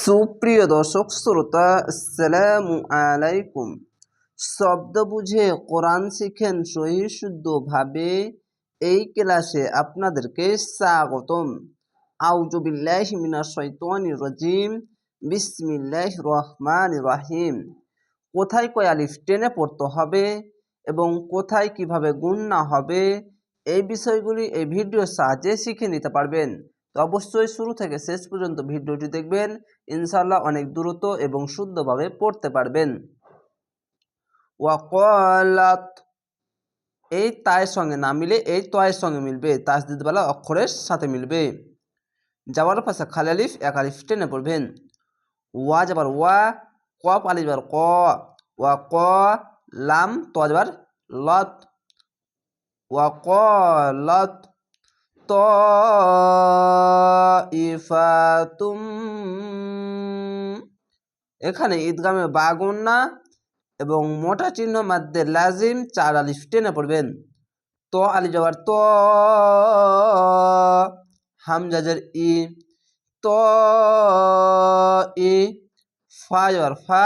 সুপ্রিয় দর্শক, শ্রোতা, আসসালামু আলাইকুম। শব্দ বুঝে কোরআন শিখেন সহি শুদ্ধভাবে এই ক্লাসে আপনাদেরকে স্বাগতম। আউযু বিল্লাহি মিনাশ শাইতানির রাজিম। বিসমিল্লাহির রহমানির রহিম। কোথায় কয় আলিফ টেনে পড়তে হবে এবং কোথায় কীভাবে গুণনা হবে, এই বিষয়গুলি এই ভিডিওর সাহায্যে শিখে নিতে পারবেন। তো অবশ্যই শুরু থেকে শেষ পর্যন্ত ভিডিওটি দেখবেন। ইনশাল্লাহ অনেক দ্রুত এবং শুদ্ধভাবে পড়তে পারবেন। ওয়াকালাত, এই তায়ের সঙ্গে না মিলে এই তয়ের সঙ্গে মিলবে। তাসদিদওয়ালা অক্ষরের সাথে মিলবে। যাওয়ার পাশে খালি আলিফ, এক আলিফ টেনে পড়বেন। ওয়া যাবার ওয়া ক আলিফ যাবার ক ওয়া ক লাম, তো যাবার লত। ওয়া ক লত তাইফাতুম এখানে ঈদগামে বাগুন্না এবং মোটা চিহ্ন মাধ্যে লাজিম চার আলিফ টেনে পড়বেন। ত আলি যাবার ত, হামজাজের ই, ত, ই, ফা যাবার ফা,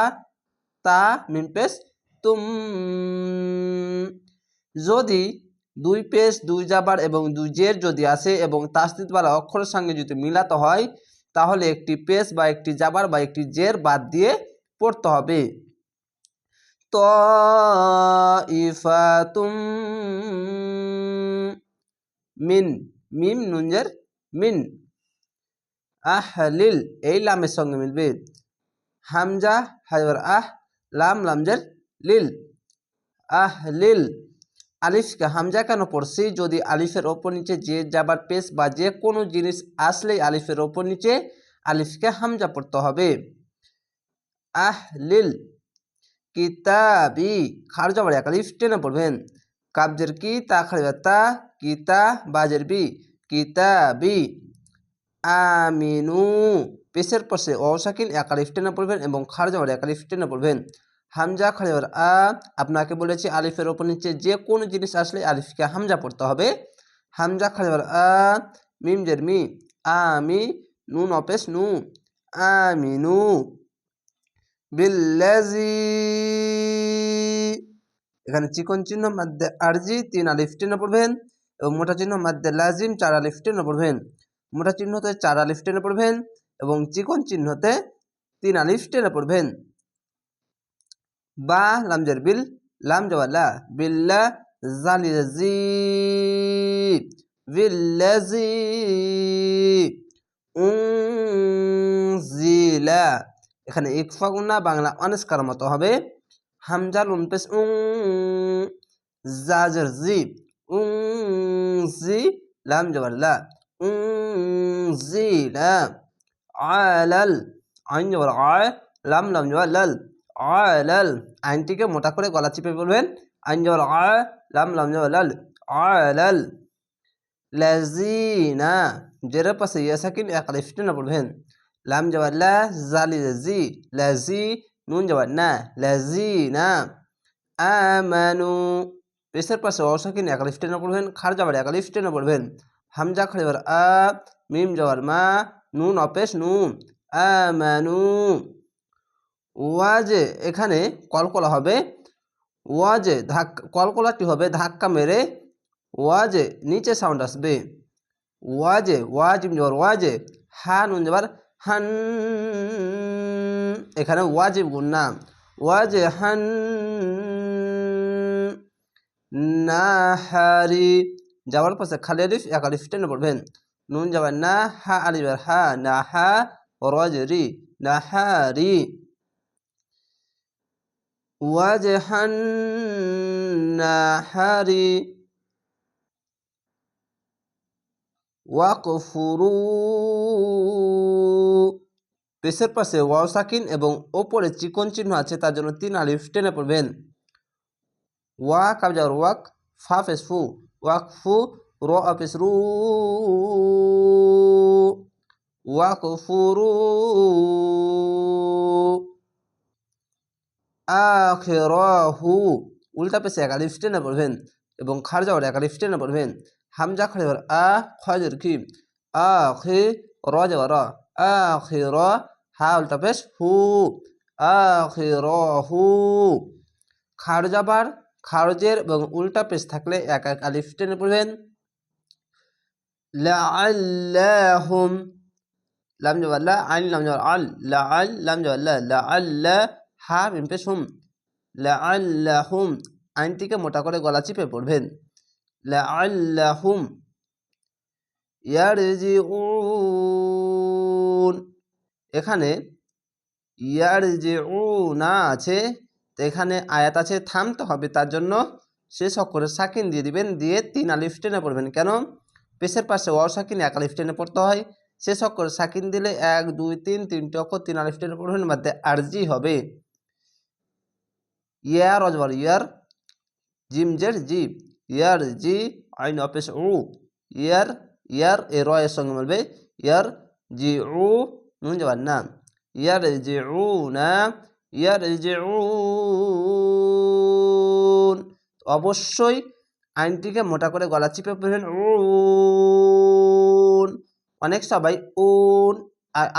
তা মিম পেশ তুম। যদি দুই পেশ, দুই জাবার এবং দুই জের যদি আসে এবং তাসদিদওয়ালা অক্ষরের সঙ্গে যদি মিলাতে হয়, তাহলে একটি পেশ বা একটি জাবার বা একটি জের বাদ দিয়ে পড়তে হবে। ত ইফাতুম মিন, মিম নুনজের মিন। আহলিল, এই লামের সঙ্গে মিলবে। হামজা হাজর আহ, লাম, লামজের, লিল। আহলিল আলিফকে হামজা কেন পড়ছি? যদি আলিফের ওপর নিচে যে যাবার পেশ বা যে কোনো জিনিস আসলেই আলিফের ওপর নিচে আলিফকে হামজা পড়তে হবে। আহ লিল কিতাবি খার যাবার এক আলিফ টেনে পড়বেন। কাবজের কি তা খাড়ি তা কিতা বাজের বি? কিতাবি আমিনু। পেশের পাশে অসাকিন এক আলিফ টেনে পড়বেন এবং খার যাবার এক আলিফ টেনে পড়বেন। হামজা খালিবার আ, আপনাকে বলেছি আলিফের ওপর নিচে যে কোনো জিনিস আসলে আলিফকে হামজা পড়তে হবে। হামজা খালিবার আ মিম জের মি আমি নুন অপেশ নু, আমিনু বিল্লাজি। এখানে চিকন চিহ্ন মাধ্যে আরজি, তিন আলিফ টেনে পড়বেন এবং মোটা চিহ্ন মাধ্যে লাজিম, চার আলিফ টেনে পড়বেন। মোটা চিহ্নতে চার আলিফ টেনে পড়বেন এবং চিকন চিহ্নতে তিন আলিফ টেনে পড়বেন। বা লামজের বিল লাম জওয়ালা বিল্লা জালিজি বিল্লাজি উনজিলা এখানে ইকফা গুনা বাংলা অনেস্কার মতো হবে। হামজা পেশ উং জাজের জি উং জি লাম জওয়ালা উনজিলা আলাল, আইন জওয়াল আয় লাম লাম জওয়াল আলাল আইনটিকে মোটা করে গলা চিপে বলবেন। আইন জবর আ লাম লাম লাল আলাল লাজিনা জের পাশে ইয়া সাকিন এক আলিফ টেনে পড়বেন লাম জবর লা, জালি জি লাজি নুন জবর না লাজিনা আমানু, পেশের পাশে অসাকিন এক আলিফ টেনে পড়বেন খার জবর এক আলিফ টেনে পড়বেন হামজা খালিবার আ, মিম জবর মা, নুন অপেশ নু আমানু। ওয়াজে এখানে কলকলা হবে। ওয়াজে ধাক্কা কলকলাটি হবে? ধাক্কা মেরে ওয়াজে নিচে সাউন্ড আসবে। ওয়াজে ওয়াজিম জবর ওয়াজে হা, নুন হান, এখানে ওয়াজিব গুণ নাম ওয়াজে হান, নাহারি, যাওয়ার পাশে খালি আলিফ, এক আলিফ টেনে পড়বেন। নুন যাবার না হা, আলিফ হা না হা রজরি, নাহারি। وجه النحر ওয়াকফুরু পেশের পাশে ওয়াও সাকিন এবং ওপরে চিকন চিহ্ন আছে তার জন্য তিন আলিফ টেনে পড়বেন ওয়া কাবজার ওয়াক ফা পেশ ফু ওয়াক ফু র পেশ রু ওয়াকফুরু আখেরাহু, উল্টা পেশে এক আলিফ টেনে পড়বেন এবং খার যাওয়ার এক আলিফ টেনে পড়বেন হামজা খাড়ে আ খজর কি? আখে র যাওয়ার আখে র হা, উল্টা পেশ, হু, আখিরাহু। খারজ আবার খারজের এবং উল্টা পেশ থাকলে এক এক আলিফ টেনে পড়বেন লাম জবর লা, আইন লাম জবর আল লাম জবর লা, লাআল্লা হা মিম পেশ হুম লাআল্লাহুম, আইনটিকে মোটা করে গলা চিপে পড়বেন। লাআল্লাহুম, ইয়ারজিউন। এখানে ইয়ারজিউনা আছে, তো এখানে আয়াত আছে, থামতে হবে। তার জন্য শেষ অক্ষরে সাকিন দিয়ে দিবেন, দিয়ে তিন আলিফ টেনে পড়বেন। কেন? পেশের পাশে অ সাকিন এক আলিফ টেনে পড়তে হয়। শেষ অক্ষরে সাকিন দিলে এক, দুই, তিন, তিনটে অক্ষর তিন আলিফ টেনে পড়বেন মধ্যে আরজি হবে। ইয়ার অজবর ইয়ার জিম জেড জি ইয়ার জি আইন অপেশ উ, ইয়ার ইয়ার এ র এর সঙ্গে বলবে ইয়ার জি উ নুন যাবার না? ইয়ার জি উ না, ইয়ার জি উ অবশ্যই আইনটিকে মোটা করে গলা চিপে পড়বেন উন অনেক সবাই উন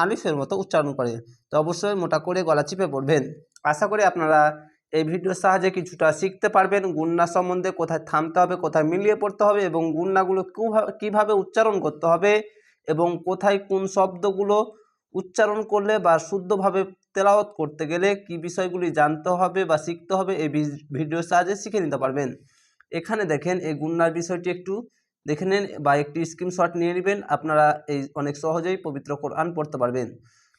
আলিফের মতো উচ্চারণ করে, তো অবশ্যই মোটা করে গলা চিপে পড়বেন। আশা করি আপনারা এই ভিডিওর সাহায্যে কিছুটা শিখতে পারবেন গুন্না সম্বন্ধে কোথায় থামতে হবে, কোথায় মিলিয়ে পড়তে হবে এবং গুন্নাগুলো কীভাবে উচ্চারণ করতে হবে এবং কোথায় কোন শব্দগুলো উচ্চারণ করলে বা শুদ্ধভাবে তেলাওয়াত করতে গেলে কি বিষয়গুলি জানতে হবে বা শিখতে হবে এই ভিডিওর সাহায্যে শিখে নিতে পারবেন। এখানে দেখেন এই গুন্নার বিষয়টি একটু দেখে নেন বা একটি স্ক্রিনশট নিয়ে নেবেন, আপনারা এই অনেক সহজেই পবিত্র কোরআন পড়তে পারবেন।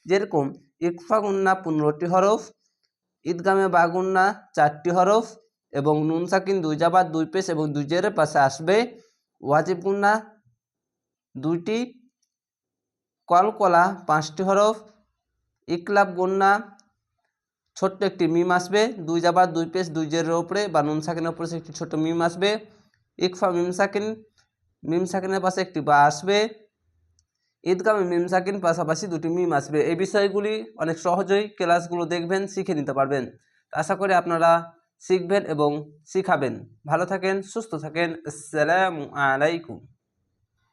যেরকম, ইকফা গুন্না পনেরোটি হরফ ঈদগামে বাগুন্না, চারটি হরফ এবং নুন সাকিন দুই জাবার দুই পেশ এবং দুই জেরের পাশে আসবে ওয়াজিব গুন্না দুইটি, কলকলা পাঁচটি হরফ, ইকলাব গুন্না ছোট্ট একটি মিম আসবে, দুই জাবার দুই পেশ, দুই জেরের ওপরে বা নুন সাকিনের ওপরে একটি ছোট্ট মিম আসবে, ইকফা মিম সাকিন, মিম সাকিনের পাশে একটি বা আসবে ঈদগামে মিম সাকিন পাশাপাশি দুটি মিম আসবে। এই বিষয়গুলি অনেক সহজেই ক্লাসগুলো দেখবেন, শিখে নিতে পারবেন। আশা করি আপনারা শিখবেন এবং শিখাবেন। ভালো থাকেন, সুস্থ থাকেন। আসসালামু আলাইকুম।